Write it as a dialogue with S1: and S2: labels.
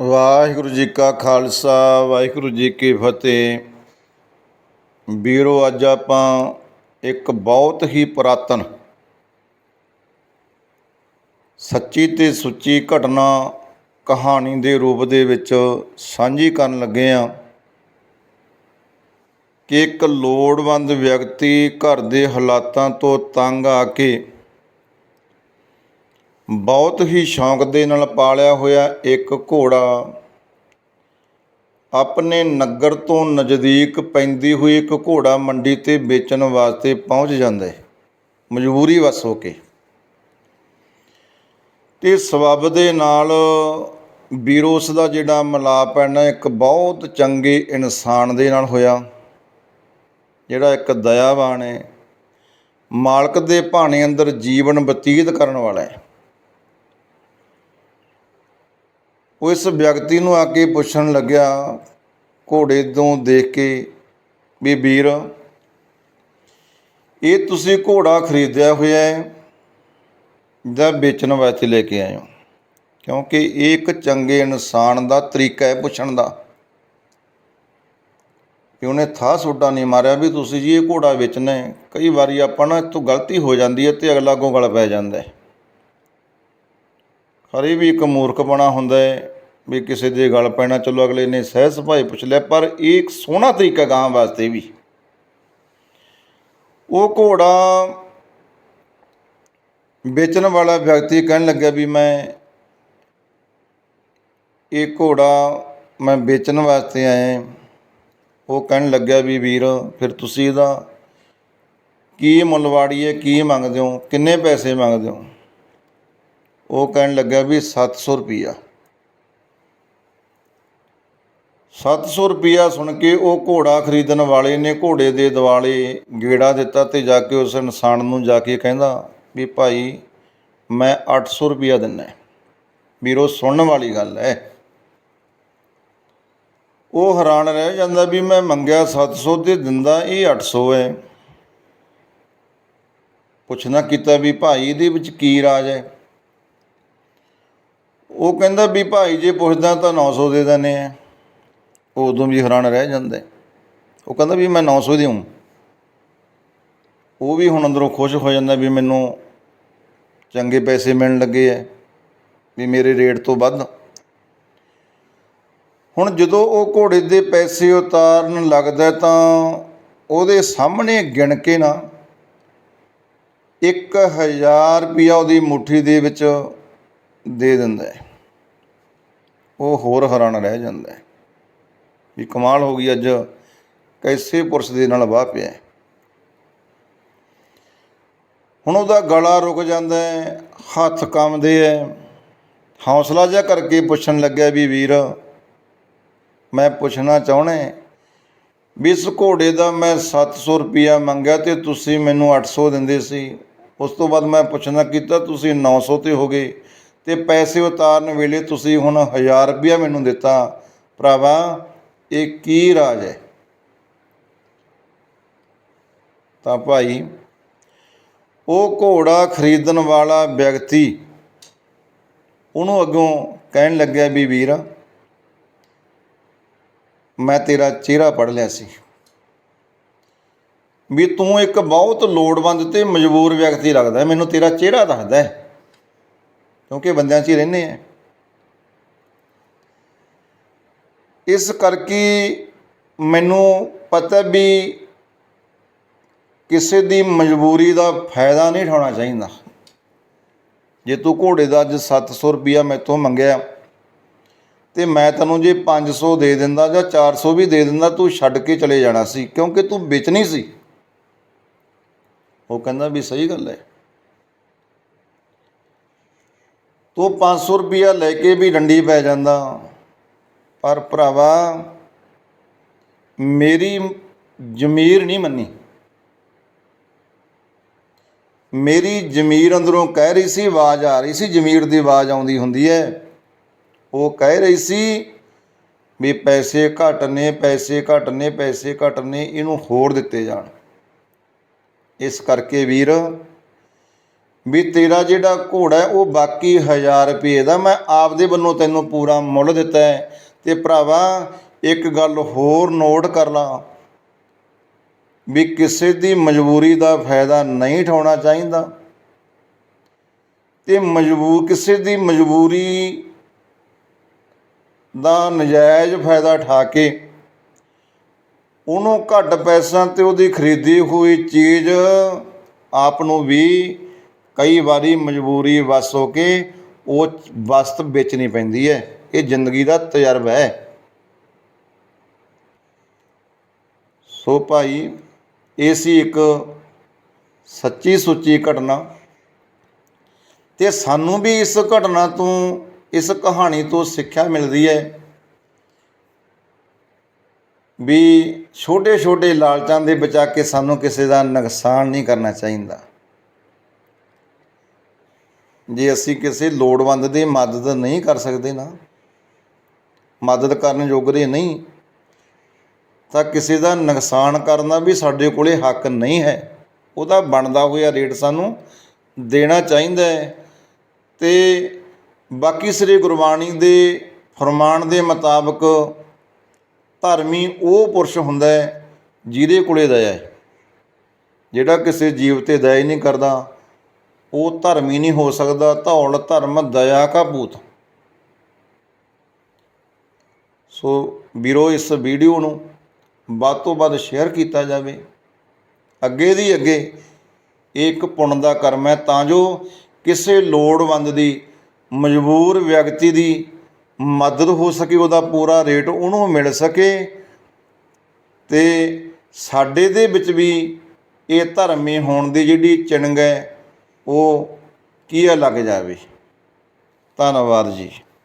S1: ਵਾਹਿਗੁਰੂ ਜੀ ਕਾ ਖਾਲਸਾ, ਵਾਹਿਗੁਰੂ ਜੀ ਕੀ ਫਤਿਹ। ਵੀਰੋ, ਅੱਜ ਆਪਾਂ ਇੱਕ ਬਹੁਤ ਹੀ ਪੁਰਾਤਨ ਸੱਚੀ ਤੇ ਸੁੱਚੀ ਘਟਨਾ, ਕਹਾਣੀ ਦੇ ਰੂਪ ਦੇ ਵਿੱਚ ਸਾਂਝੀ ਕਰਨ ਲੱਗੇ ਆ ਕਿ ਇੱਕ ਲੋੜਵੰਦ ਵਿਅਕਤੀ ਘਰ ਦੇ ਹਾਲਾਤਾਂ ਤੋਂ ਤੰਗ ਆ ਕੇ ਬਹੁਤ ਹੀ ਸ਼ੌਂਕ ਦੇ ਨਾਲ ਪਾਲਿਆ ਹੋਇਆ ਇੱਕ ਘੋੜਾ। ਆਪਣੇ ਨਗਰ ਤੋਂ ਨਜ਼ਦੀਕ ਪੈਂਦੀ ਹੋਈ ਇੱਕ ਘੋੜਾ ਮੰਡੀ ਤੇ ਵੇਚਣ ਵਾਸਤੇ ਪਹੁੰਚ ਜਾਂਦਾ ਹੈ। ਮਜਬੂਰੀ ਵਸ ਹੋ ਕੇ। ਤੇ ਸਬੱਬ ਦੇ ਨਾਲ ਵੀਰੋਸ ਦਾ ਜਿਹੜਾ ਮਿਲਾਪ ਹੈ ਨਾ, ਇੱਕ ਬਹੁਤ ਚੰਗੇ ਇਨਸਾਨ ਦੇ ਨਾਲ ਹੋਇਆ। ਜਿਹੜਾ ਇੱਕ ਦਇਆਵਾਨ ਹੈ। ਮਾਲਕ ਦੇ ਭਾਣੇ ਅੰਦਰ ਜੀਵਨ ਬਤੀਤ ਕਰਨ ਵਾਲਾ ਹੈ। ਉਹ ਇਸ ਵਿਅਕਤੀ ਨੂੰ ਆ ਕੇ ਪੁੱਛਣ ਲੱਗਿਆ, ਘੋੜੇ ਤੋਂ ਦੇਖ ਕੇ, ਵੀ ਵੀਰ, ਇਹ ਤੁਸੀਂ ਘੋੜਾ ਖਰੀਦਿਆ ਹੋਇਆ ਹੈ ਜਾਂ ਵੇਚਣ ਵਾਸਤੇ ਲੈ ਕੇ ਆਏ ਹੋ? ਕਿਉਂਕਿ ਇਹ ਇੱਕ ਚੰਗੇ ਇਨਸਾਨ ਦਾ ਤਰੀਕਾ ਹੈ ਪੁੱਛਣ ਦਾ। ਕਿ ਉਹਨੇ ਥਾਹ ਸੋਡਾ ਨਹੀਂ ਮਾਰਿਆ ਵੀ ਤੁਸੀਂ ਜੀ ਇਹ ਘੋੜਾ ਵੇਚਣਾ ਹੈ। ਕਈ ਵਾਰੀ ਆਪਾਂ ਨਾ ਇੱਥੋਂ ਗਲਤੀ ਹੋ ਜਾਂਦੀ ਹੈ ਤੇ ਅਗਲਾ ਅੱਗੋਂ ਗਲ ਪੈ ਜਾਂਦਾ ਹੈ। ਹਰੇ ਵੀ ਇੱਕ ਮੂਰਖ ਬਣਾ ਹੁੰਦਾ ਹੈ ਵੀ ਕਿਸੇ ਦੇ ਗਲ ਪੈਣਾ, ਚਲੋ ਅਗਲੇ ਨੇ ਸਹਿਜ ਸੁਭਾਏ ਪੁੱਛ ਲਿਆ, ਪਰ ਇਹ ਇੱਕ ਸੋਹਣਾ ਤਰੀਕਾ ਗਾਂ ਵਾਸਤੇ ਵੀ। ਉਹ ਘੋੜਾ ਵੇਚਣ ਵਾਲਾ ਵਿਅਕਤੀ ਕਹਿਣ ਲੱਗਿਆ ਵੀ ਮੈਂ ਇਹ ਘੋੜਾ ਮੈਂ ਵੇਚਣ ਵਾਸਤੇ ਆਇਆ ਉਹ ਕਹਿਣ ਲੱਗਿਆ ਵੀ ਵੀਰ, ਫਿਰ ਤੁਸੀਂ ਇਹਦਾ ਕੀ ਮੁੱਲ ਵਾੜੀਏ, ਕੀ ਮੰਗਦੇ ਹੋ, ਕਿੰਨੇ ਪੈਸੇ ਮੰਗਦੇ ਹੋ? ਉਹ ਕਹਿਣ ਲੱਗਾ ਵੀ 700 ਰੁਪਈਆ। 700 ਰੁਪਈਆ ਸੁਣ ਕੇ ਉਹ ਘੋੜਾ ਖਰੀਦਣ ਵਾਲੇ ਨੇ ਘੋੜੇ ਦੇ ਦਿਵਾਲੇ ਗੇੜਾ ਦਿੱਤਾ ਤੇ ਜਾ ਕੇ ਉਸ ਇਨਸਾਨ ਨੂੰ ਜਾ ਕੇ ਕਹਿੰਦਾ ਵੀ ਭਾਈ ਮੈਂ 800 ਰੁਪਈਆ ਦਿੰਨਾ ਹੈ। ਵੀਰੋ, ਸੁਣਨ ਵਾਲੀ ਗੱਲ ਹੈ। ਉਹ ਹੈਰਾਨ ਰਹਿ ਜਾਂਦਾ ਵੀ ਮੈਂ ਮੰਗਿਆ 700 ਤੇ ਦਿੰਦਾ ਇਹ 800 ਹੈ। ਪੁੱਛਣਾ ਕੀਤਾ ਵੀ ਭਾਈ ਇਹਦੇ ਵਿੱਚ ਕੀ ਰਾਜ ਹੈ? ਉਹ ਕਹਿੰਦਾ ਵੀ ਭਾਈ ਜੇ ਪੁੱਛਦਾ ਤਾਂ 900 ਦੇ ਦਿੰਦੇ ਆ। ਉਦੋਂ ਵੀ ਹੈਰਾਨ ਰਹਿ ਜਾਂਦਾ। ਉਹ ਕਹਿੰਦਾ ਵੀ ਮੈਂ 900 ਦੇਉਂ ਉਹ ਵੀ ਹੁਣ ਅੰਦਰੋਂ ਖੁਸ਼ ਹੋ ਜਾਂਦਾ ਵੀ ਮੈਨੂੰ ਚੰਗੇ ਪੈਸੇ ਮਿਲਣ ਲੱਗੇ ਐ ਵੀ ਮੇਰੇ ਰੇਟ ਤੋਂ ਵੱਧ। ਹੁਣ ਜਦੋਂ ਉਹ ਘੋੜੇ ਦੇ ਪੈਸੇ ਉਤਾਰਨ ਲੱਗਦਾ ਤਾਂ ਉਹਦੇ ਸਾਹਮਣੇ ਗਿਣ ਕੇ ਨਾ 1000 ਰੁਪਿਆ ਉਹਦੀ ਮੁੱਠੀ ਦੇ ਵਿੱਚ ਦੇ ਦਿੰਦਾ ਹੈ। ਉਹ ਹੋਰ ਹੈਰਾਨ ਰਹਿ ਜਾਂਦਾ ਹੈ ਵੀ ਕਮਾਲ ਹੋ ਗਈ ਅੱਜ, ਕੈਸੇ ਪੁਰਸ਼ ਦੇ ਨਾਲ ਵਾਹ ਪਿਆ ਹੁਣ ਉਹਦਾ ਗਲਾ ਰੁਕ ਜਾਂਦਾ ਹੈ, ਹੱਥ ਕੰਮਦੇ ਐ ਹੌਸਲਾ ਜਿਹਾ ਕਰਕੇ ਪੁੱਛਣ ਲੱਗਿਆ ਵੀ ਵੀਰ, ਮੈਂ ਪੁੱਛਣਾ ਚਾਹੁੰਦਾ ਵੀ ਇਸ ਘੋੜੇ ਦਾ ਮੈਂ 700 ਰੁਪਿਆ ਮੰਗਿਆ ਤੇ ਤੁਸੀਂ ਮੈਨੂੰ 800 ਦਿੰਦੇ ਸੀ। ਉਸ ਤੋਂ ਬਾਅਦ ਮੈਂ ਪੁੱਛਣਾ ਕੀਤਾ, ਤੁਸੀਂ 900 ਤੇ ਹੋ ਗਏ। ਤੇ ਪੈਸੇ ਉਤਾਰਨ ਵੇਲੇ ਤੁਸੀਂ ਹੁਣ 1000 ਰੁਪਿਆ ਮੈਨੂੰ ਦਿੱਤਾ। ਭਰਾਵਾ, ਇਹ ਕੀ ਰਾਜ ਹੈ? ਤਾਂ ਭਾਈ, ਉਹ ਘੋੜਾ ਖਰੀਦਣ ਵਾਲਾ ਵਿਅਕਤੀ ਉਹਨੂੰ ਅੱਗੋਂ ਕਹਿਣ ਲੱਗਿਆ ਵੀ ਵੀਰ, ਮੈਂ ਤੇਰਾ ਚਿਹਰਾ ਪੜ ਲਿਆ ਸੀ। ਵੀ ਤੂੰ ਇੱਕ ਬਹੁਤ ਲੋੜਵੰਦ ਤੇ ਮਜਬੂਰ ਵਿਅਕਤੀ ਲੱਗਦਾ ਮੈਨੂੰ ਤੇਰਾ ਚਿਹਰਾ ਦੱਸਦਾ ਹੈ। ਕਿਉਂਕਿ ਬੰਦਿਆਂ 'ਚ ਹੀ ਰਹਿੰਦੇ ਆ। ਇਸ ਕਰਕੇ ਮੈਨੂੰ ਪਤਾ ਵੀ ਕਿਸੇ ਦੀ ਮਜਬੂਰੀ ਦਾ ਫਾਇਦਾ ਨਹੀਂ ਉਠਾਉਣਾ ਚਾਹੀਦਾ। ਜੇ ਤੂੰ ਘੋੜੇ ਦਾ ਅੱਜ 700 ਰੁਪਿਆ ਮੈਥੋਂ ਮੰਗਿਆ ਤੇ ਮੈਂ ਤੈਨੂੰ ਜੇ 500 ਦੇ ਦਿੰਦਾ ਜਾਂ 400 ਵੀ ਦੇ ਦਿੰਦਾ, ਤੂੰ ਛੱਡ ਕੇ ਚਲੇ ਜਾਣਾ ਸੀ ਕਿਉਂਕਿ ਤੂੰ ਵੇਚਣੀ ਸੀ। ਉਹ ਕਹਿੰਦਾ ਵੀ ਸਹੀ ਗੱਲ ਹੈ। ਤੂੰ 500 ਰੁਪਿਆ ਲੈ ਕੇ ਵੀ ਡੰਡੀ ਪੈ ਜਾਂਦਾ। ਪਰ ਭਰਾਵਾ, ਮੇਰੀ ਜ਼ਮੀਰ ਨਹੀਂ ਮੰਨੀ। ਮੇਰੀ ਜ਼ਮੀਰ ਅੰਦਰੋਂ ਕਹਿ ਰਹੀ ਸੀ, ਆਵਾਜ਼ ਆ ਰਹੀ ਸੀ, ਜ਼ਮੀਰ ਦੀ ਆਵਾਜ਼ ਆਉਂਦੀ ਹੁੰਦੀ ਹੈ। ਉਹ ਕਹਿ ਰਹੀ ਸੀ ਵੀ ਪੈਸੇ ਘੱਟ ਨੇ, ਪੈਸੇ ਘੱਟ ਨੇ, ਪੈਸੇ ਘੱਟ ਨੇ, ਇਹਨੂੰ ਹੋਰ ਦਿੱਤੇ ਜਾਣ। ਇਸ ਕਰਕੇ ਵੀਰ ਵੀ ਤੇਰਾ ਜਿਹੜਾ ਘੋੜਾ ਉਹ ਬਾਕੀ 1000 ਰੁਪਏ ਦਾ। ਮੈਂ ਆਪਦੇ ਵੱਲੋਂ ਤੈਨੂੰ ਪੂਰਾ ਮੁੱਲ ਦਿੱਤਾ ਹੈ। ਤੇ ਭਰਾਵਾ, ਇੱਕ ਗੱਲ ਹੋਰ ਨੋਟ ਕਰ ਲਾ ਵੀ ਕਿਸੇ ਦੀ ਮਜਬੂਰੀ ਦਾ ਫਾਇਦਾ ਨਹੀਂ ਉਠਾਉਣਾ ਚਾਹੀਦਾ। ਤੇ ਮਜਬੂਰ ਕਿਸੇ ਦੀ ਮਜਬੂਰੀ ਦਾ ਨਜਾਇਜ਼ ਫਾਇਦਾ ਉਠਾ ਕੇ ਉਹਨੂੰ ਘੱਟ ਪੈਸਿਆਂ ਤੇ ਉਹਦੀ ਖਰੀਦੀ ਹੋਈ ਚੀਜ਼ ਆਪ ਨੂੰ ਵੀ ਕਈ ਵਾਰੀ ਮਜਬੂਰੀ ਵਸ ਹੋ ਕੇ ਉਹ ਵਸਤ ਵੇਚਣੀ ਪੈਂਦੀ ਹੈ। ਇਹ ਜ਼ਿੰਦਗੀ ਦਾ ਤਜਰਬਾ ਹੈ। ਸੋ ਭਾਈ, ਇਹ ਸੀ ਇੱਕ ਸੱਚੀ ਸੁੱਚੀ ਘਟਨਾ ਤੇ ਸਾਨੂੰ ਵੀ ਇਸ ਘਟਨਾ ਤੋਂ, ਇਸ ਕਹਾਣੀ ਤੋਂ ਸਿੱਖਿਆ ਮਿਲਦੀ ਹੈ ਵੀ ਛੋਟੇ ਛੋਟੇ ਲਾਲਚਾਂ ਦੇ ਬਚਾ ਕੇ ਸਾਨੂੰ ਕਿਸੇ ਦਾ ਨੁਕਸਾਨ ਨਹੀਂ ਕਰਨਾ ਚਾਹੀਦਾ। ਜੇ ਅਸੀਂ ਕਿਸੇ ਲੋੜਵੰਦ ਦੀ ਮਦਦ ਨਹੀਂ ਕਰ ਸਕਦੇ ਨਾ, ਮਦਦ ਕਰਨ ਯੋਗਰੇ ਨਹੀਂ, ਤਾਂ ਕਿਸੇ ਦਾ ਨੁਕਸਾਨ ਕਰਨਾ ਵੀ ਸਾਡੇ ਕੋਲੇ ਹੱਕ ਨਹੀਂ ਹੈ। ਉਹਦਾ ਬਣਦਾ ਹੋਇਆ ਰੇਟ ਸਾਨੂੰ ਦੇਣਾ ਚਾਹੀਦਾ ਹੈ। ਤੇ ਬਾਕੀ ਸ੍ਰੀ ਗੁਰਬਾਣੀ ਦੇ ਫਰਮਾਨ ਦੇ ਮੁਤਾਬਕ ਧਰਮੀ ਉਹ ਪੁਰਸ਼ ਹੁੰਦਾ ਹੈ ਜਿਹਦੇ ਕੋਲੇ ਦਇਆ ਹੈ, ਜਿਹੜਾ ਕਿਸੇ ਜੀਵ ਤੇ ਦਇਆ ਹੀ ਨਹੀਂ ਕਰਦਾ। ਉਹ ਧਰਮੀ ਨਹੀਂ ਹੋ ਸਕਦਾ, ਧੌਲ, ਧਰਮ, ਦਇਆ ਕਾ ਭੂਤ। ਸੋ ਵੀਰੋ, ਇਸ ਵੀਡੀਓ ਨੂੰ ਵੱਧ ਤੋਂ ਵੱਧ ਸ਼ੇਅਰ ਕੀਤਾ ਜਾਵੇ। ਅੱਗੇ ਦੀ ਅੱਗੇ ਇਹ ਇੱਕ ਪੁੰਨ ਦਾ ਕਰਮ ਹੈ, ਤਾਂ ਜੋ ਕਿਸੇ ਲੋੜਵੰਦ ਦੀ, ਮਜਬੂਰ ਵਿਅਕਤੀ ਦੀ ਮਦਦ ਹੋ ਸਕੇ, ਉਹਦਾ ਪੂਰਾ ਰੇਟ ਉਹਨੂੰ ਮਿਲ ਸਕੇ। ਤੇ ਸਾਡੇ ਦੇ ਵਿੱਚ ਵੀ ਇਹ ਧਰਮੀ ਹੋਣ ਦੀ ਜਿਹੜੀ ਚਿੰਗ ਹੈ ਉਹ ਕੀ ਲੱਗ ਜਾਵੇ? ਧੰਨਵਾਦ ਜੀ।